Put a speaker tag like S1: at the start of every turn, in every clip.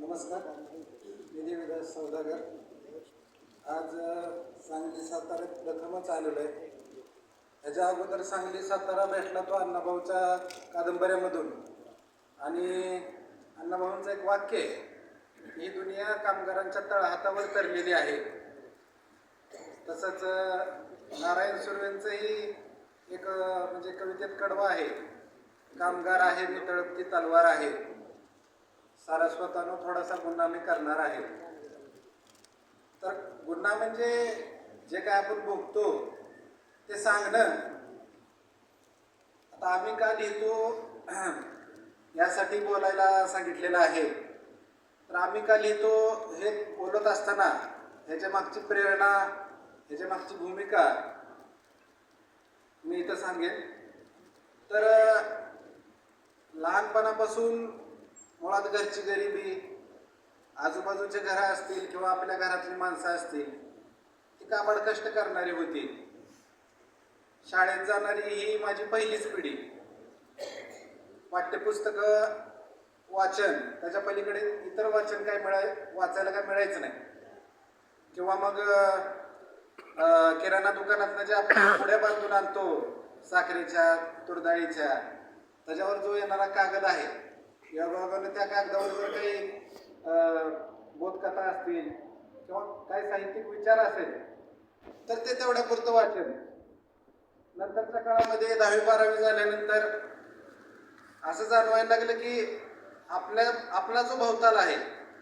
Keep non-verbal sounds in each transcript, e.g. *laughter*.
S1: नमस्कार. मी देवीदास सौदागर. आज सांगली साताऱ्यात प्रथमच आलेलो आहे. ह्याच्या अगोदर सांगली सातारा भेटला तो अण्णाभाऊच्या कादंबऱ्यामधून. आणि अण्णाभाऊंचं एक वाक्य आहे ही दुनिया कामगारांच्या तळहातावर तरलेली आहे. तसंच नारायण सुर्वेंचंही एक म्हणजे कवितेत कडवा आहे कामगार आहे मी तळपती तलवार आहे. सारस्वतानं थोडासा गुन्हा मी करणार आहे. तर गुन्हा म्हणजे जे काय आपण बघतो ते सांगणं. आता आम्ही का लिहितो? *clears throat* यासाठी बोलायला सांगितलेलं आहे. तर आम्ही का लिहितो? हे बोलत असताना ह्याच्या मागची प्रेरणा ह्याच्या मागची भूमिका मी इथं सांगेन. तर लहानपणापासून मुळात घरची गरिबी आजूबाजूचे घरं असतील किंवा आपल्या घरातली माणसं असतील ती काबड कष्ट करणारी होती. शाळेत जाणारी ही माझी पहिलीच पिढी. पाठ्यपुस्तकं वाचन त्याच्या पलीकडे इतर वाचन काय मिळाय वाचायला काय मिळायचं नाही. किंवा मग किराणा दुकानातनं जे आपण पुढ्या बांधून आणतो साखरेच्या तुरडाळीच्या त्याच्यावर जो येणारा कागद आहे या योगायोगाने त्या कागदावर जर काही बोधकथा असतील किंवा काही साहित्यिक विचार असेल तर ते तेवढ्या पुरतं वाचन नंतरच्या काळामध्ये दहावी बारावी झाल्यानंतर असं जाणवायला लागलं की आपल्या आपला जो भवताल आहे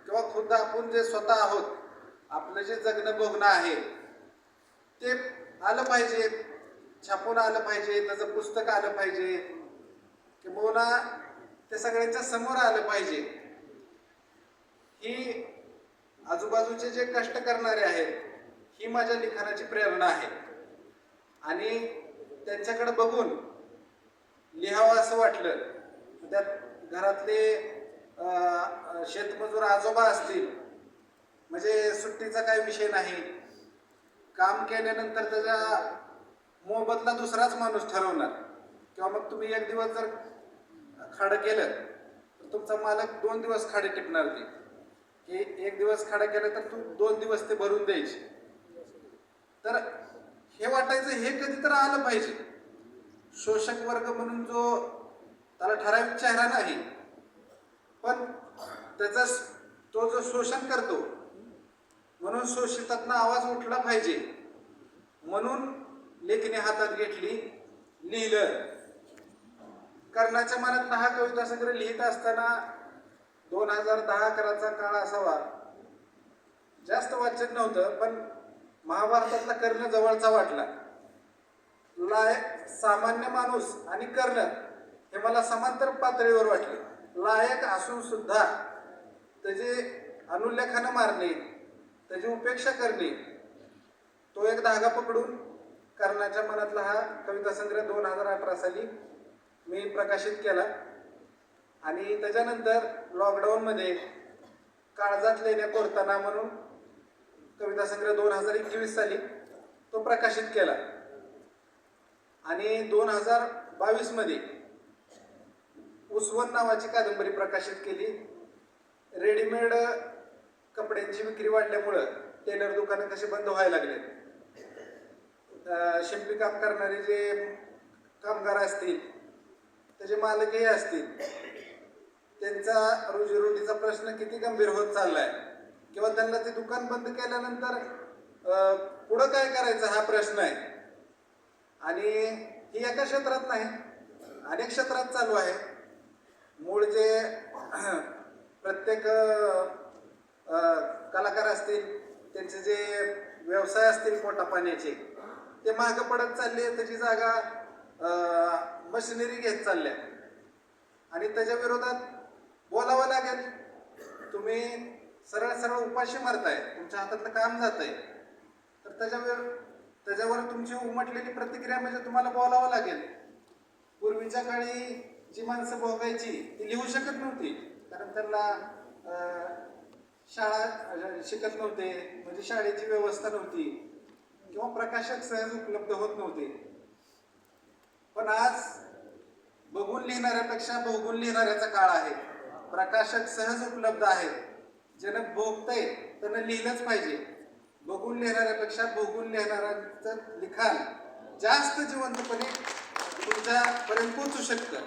S1: किंवा खुद्द आपण जे स्वतः आहोत आपलं जे जगणं भोगणं आहे ते आलं पाहिजे. छापून आलं पाहिजे त्याचं पुस्तक आलं पाहिजे. किंवा ते सगळ्यांच्या समोर आलं पाहिजे. ही आजूबाजूचे जे कष्ट करणारे आहेत ही माझ्या लिखाणाची प्रेरणा आहे. आणि त्यांच्याकडे बघून लिहावं असं वाटलं त्यात घरातले शेतमजूर आजोबा असतील म्हणजे सुट्टीचा काही विषय नाही. काम केल्यानंतर त्याच्या मोबदला दुसराच माणूस ठरवणार. किंवा मग तुम्ही एक दिवस जर खाडं केलं तर तुमचा मालक दोन दिवस खाडे टिपणार ते. की एक दिवस खाडं केलं तर तू दोन दिवस ते भरून द्यायची. तर हे वाटायचं हे कधी तर आलं पाहिजे. शोषक वर्ग म्हणून जो त्याला ठराविक चेहरा नाही पण त्याचा तो जो शोषण करतो म्हणून शोषितातनं आवाज उठला पाहिजे. म्हणून लेखीने हातात घेतली लिहिलं. कर्णाच्या मनात हा कविता संग्रह लिहित असताना दोन हजार दहा अकराचा काळ असावा. जास्त वाचन नव्हतं पण महाभारतातला कर्ण जवळचा वाटला. लायक सामान्य माणूस आणि कर्ण हे मला समांतर पातळीवर वाटले. लायक असून सुद्धा त्याचे अनुल्लेखानं मारणे त्याची उपेक्षा करणे तो एक धागा पकडून कर्णाच्या मनातला हा कविता संग्रह दोन हजार अठरा साली मी प्रकाशित केला. आणि त्याच्यानंतर लॉकडाऊनमध्ये काळजात लेण्या कोरताना म्हणून कविता संग्रह दोन हजार एकवीस साली तो प्रकाशित केला. आणि दोन हजार बावीसमध्ये उस्वन नावाची कादंबरी प्रकाशित केली. रेडीमेड कपड्यांची विक्री वाढल्यामुळं टेलर दुकानं कसे बंद व्हायला लागले शिल्पी काम करणारे जे कामगार असतील त्याचे मालकही असतील त्यांचा रोजीरोटीचा प्रश्न किती गंभीर होत चाललाय? किंवा त्यांना ते दुकान बंद केल्यानंतर पुढं काय करायचं हा प्रश्न आहे? आणि ही एका क्षेत्रात नाही अनेक क्षेत्रात चालू आहे. मूळ जे *clears throat* प्रत्येक कलाकार असतील त्यांचे जे व्यवसाय असतील पोटापाण्याचे ते मागं पडत चालले त्याची जागा मशिनरी घेत चालल्या. आणि त्याच्या विरोधात बोलावं लागेल. तुम्ही सरळ सरळ उपाशी मारताय. तुमच्या हातातलं काम जात आहे तर त्याच्यावर त्याच्यावर तुमची उमटलेली प्रतिक्रिया म्हणजे तुम्हाला बोलावं लागेल. पूर्वीच्या काळी जी माणसं भोगायची ती लिहू शकत नव्हती. कारण त्यांना शाळा शिकत नव्हते. म्हणजे शाळेची व्यवस्था नव्हती. किंवा प्रकाशक सहज उपलब्ध होत नव्हते. पण आज बघून लिहिणाऱ्यापेक्षा बघून लिहिणाऱ्याचा काळ आहे. प्रकाशक सहज उपलब्ध आहेत. ज्यानं भोगतंय त्यानं लिहिलंच पाहिजे. बघून लिहिणाऱ्यापेक्षा भोगून लिहिणाऱ्यांचं लिखाण जास्त जिवंतपणे तुमच्यापर्यंत पोचू शकतं.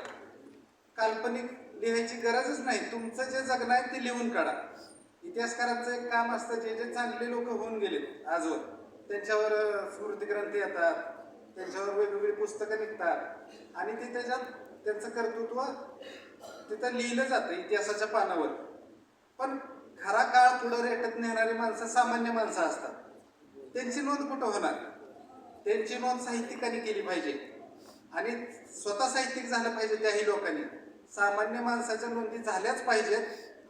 S1: काल्पनिक लिहायची गरजच नाही. तुमचं जे जगणं आहे ते लिहून काढा. इतिहासकारांचं एक काम असतं जे जे चांगले लोक होऊन गेले आजवर त्यांच्यावर स्मृतिग्रंथ येतात त्यांच्यावर वेगवेगळी पुस्तकं निघतात. आणि ते त्याच्यात त्यांचं कर्तृत्व तिथं लिहिलं जातं इतिहासाच्या पानावर. पण खरा काळ पुढं रेटत नेणारी माणसं सामान्य माणसं असतात. त्यांची नोंद कुठं होणार? त्यांची नोंद साहित्यिकांनी केली पाहिजे. आणि स्वतः साहित्यिक झालं पाहिजे त्याही लोकांनी. सामान्य माणसाच्या नोंदी झाल्याच पाहिजेत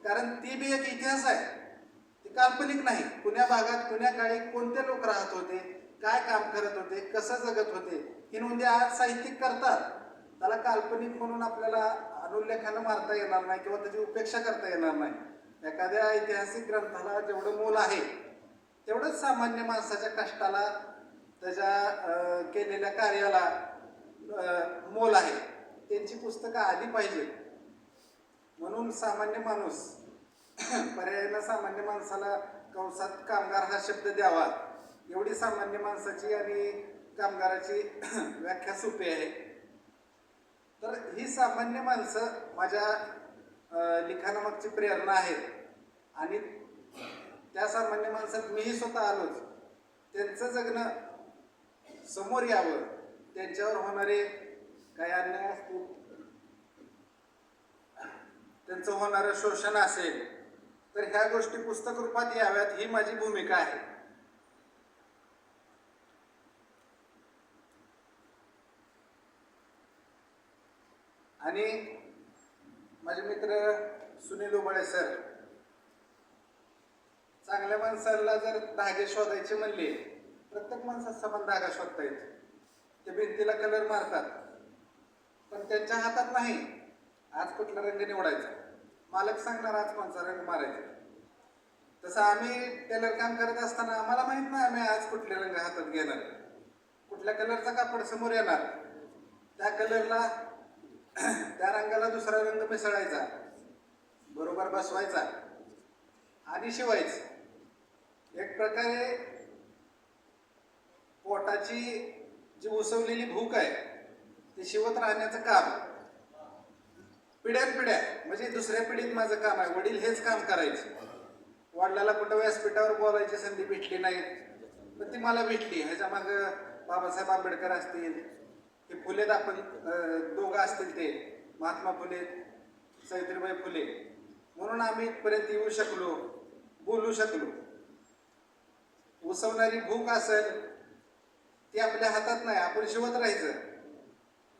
S1: कारण ती बी एक इतिहास आहे. ती काल्पनिक नाही. कुण्या भागात कुण्या काळी कोणते लोक राहत होते? काय काम करत होते कसं जगत होते ही नोंदी आज साहित्यिक करतात. त्याला काल्पनिक म्हणून आपल्याला अनुल्लेखानं मारता येणार नाही किंवा त्याची उपेक्षा करता येणार नाही. एखाद्या ऐतिहासिक ग्रंथाला जेवढं मोल आहे तेवढंच सामान्य माणसाच्या कष्टाला त्याच्या केलेल्या कार्याला मोल आहे. त्यांची पुस्तकं आली पाहिजे म्हणून सामान्य माणूस *coughs* पर्यायानं सामान्य माणसाला कंसात कामगार हा शब्द द्यावा. एवढी सामान्य माणसाची आणि कामगाराची *clears throat* व्याख्या सोपी आहे. तर ही सामान्य माणसं माझ्या लिखाणामागची प्रेरणा आहे. आणि त्या सामान्य माणसात मीही स्वतः आलोच. त्यांचं जगणं समोर यावं. त्यांच्यावर होणारे काही अन्याय असतील त्यांचं होणारं शोषण असेल तर ह्या गोष्टी पुस्तक रूपात याव्यात ही माझी भूमिका आहे. आणि माझे मित्र सुनील उबळे सर चांगल्या माणसाला जर धागे शोधायचे म्हणले प्रत्येक माणसात समान धागा शोधता येतो. ते भिंतीला कलर मारतात. पण त्यांच्या हातात नाही. आज कुठला रंग निवडायचा? मालक सांगणार आज कोणचा रंग मारायचा? तसं आम्ही टेलर काम करत असताना आम्हाला माहीत नाही आम्ही आज कुठले रंग हातात घेणार. कुठल्या कलरचा कापड समोर येणार. त्या कलरला त्या रंगाला दुसरा रंग मिसळायचा. बरोबर बसवायचा. आणि शिवायचं. एक प्रकारे पोटाची जी उसवलेली भूक आहे ती शिवत राहण्याचं काम. पिढ्यान पिढ्या म्हणजे दुसऱ्या पिढीत माझं काम आहे वडील हेच काम करायचे. वडिलाला कुठं व्यासपीठावर बोलायची संधी भेटली नाही पण ती मला भेटली. ह्याच्या मागं बाबासाहेब आंबेडकर असतील ते फुलेत आपण दोघं असतील ते महात्मा फुले सावित्रीबाई फुले. म्हणून आम्ही इथपर्यंत येऊ शकलो बोलू शकलो. उसवणारी भूक असेल ती आपल्या हातात नाही आपण शिवत राहायचं.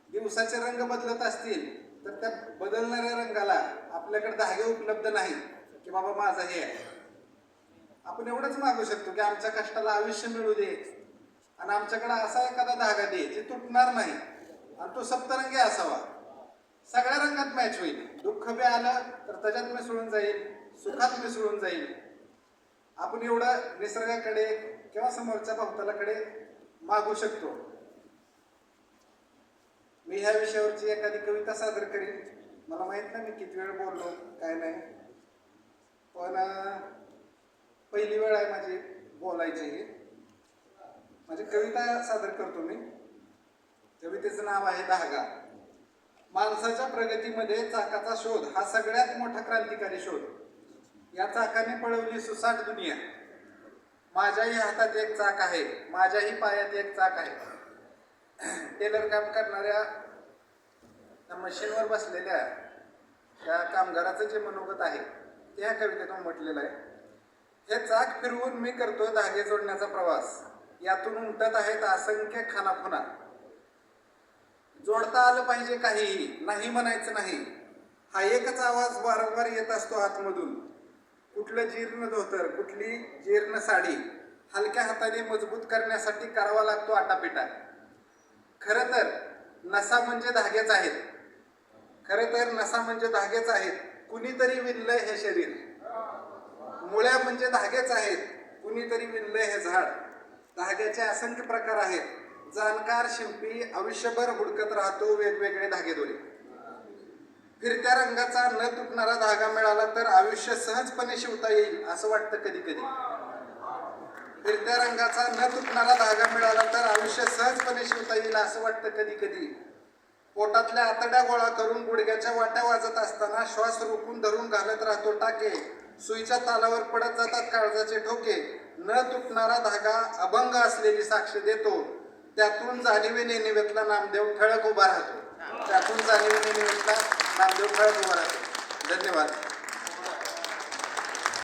S1: दिवसाचे रंग बदलत असतील तर त्या बदलणाऱ्या रंगाला आपल्याकडे धागे उपलब्ध नाही की बाबा माझं हे आहे. आपण एवढंच मागू शकतो की आमच्या कष्टाला आयुष्य मिळू दे. आणि आमच्याकडे असा एखादा धागा दे जे तुटणार नाही. आणि तो सप्तरंगी असावा. सगळ्या रंगात मॅच होईल. दुःख बी आलं तर त्याच्यात मिसळून जाईल. सुखात मिसळून जाईल. आपण एवढं निसर्गाकडे किंवा समोरच्या भक्तालाकडे मागू शकतो. मी ह्या विषयावरची एखादी कविता सादर करीन. मला माहीत नाही मी किती वेळ बोललो काय नाही. पण पहिली वेळ आहे माझी बोलायची. ही माझी कविता सादर करतो मी. कवितेचं नाव आहे धागा. माणसाच्या प्रगतीमध्ये चाकाचा शोध हा सगळ्यात मोठा क्रांतिकारी शोध. या चाकाने पळवली सुसाट दुनिया. माझ्याही हातात एक चाक आहे माझ्याही पायात एक चाक आहे. टेलर काम करणाऱ्या त्या मशीनवर बसलेल्या त्या कामगाराचं जे मनोगत आहे ते ह्या कवितेतून म्हटलेलं आहे. हे चाक फिरवून मी करतो धागे जोडण्याचा प्रवास. यातून उमटत आहेत असंख्य खानाखुना. जोडता आलं पाहिजे काहीही नाही म्हणायचं नाही. हा एकच आवाज वारंवार येत असतो आतमधून कुठलं जीर्ण धोतर कुठली जीर्ण साडी हलक्या हाताने मजबूत करण्यासाठी करावा लागतो आटापिटा. खरं तर नसा म्हणजे धागेच आहेत. खरं तर नसा म्हणजे धागेच आहेत. कुणीतरी विणलंय हे शरीर. मुळ्या म्हणजे धागेच आहेत. कुणीतरी विणलंय हे झाड. धाग्याचे असंख्य प्रकार आहेत. जाणकार शिंपी आयुष्यभर हुडकत राहतो वेगवेगळे धागेदोरे. फिरत्या रंगाचा न तुटणारा धागा मिळाला तर आयुष्य सहजपणे शिवता येईल असं वाटतं कधी कधी फिरत्या रंगाचा न तुटणारा धागा मिळाला तर आयुष्य सहजपणे शिवता येईल असं वाटतं कधी कधी पोटातल्या आतड्या गोळा करून गुडघ्याच्या वाट्या वाजत असताना श्वास रोखून धरून घालत राहतो टाके. सुईच्या तालावर पडत जातात काळजाचे ठोके. न तुटणारा धागा अभंग असलेली साक्ष देतो. त्यातून जाणीवेने निवेतला नामदेव ठळक उभा राहतो. त्यातून जाणीवेने निवेतला नामदेव ठळक उभा राहतो. धन्यवाद.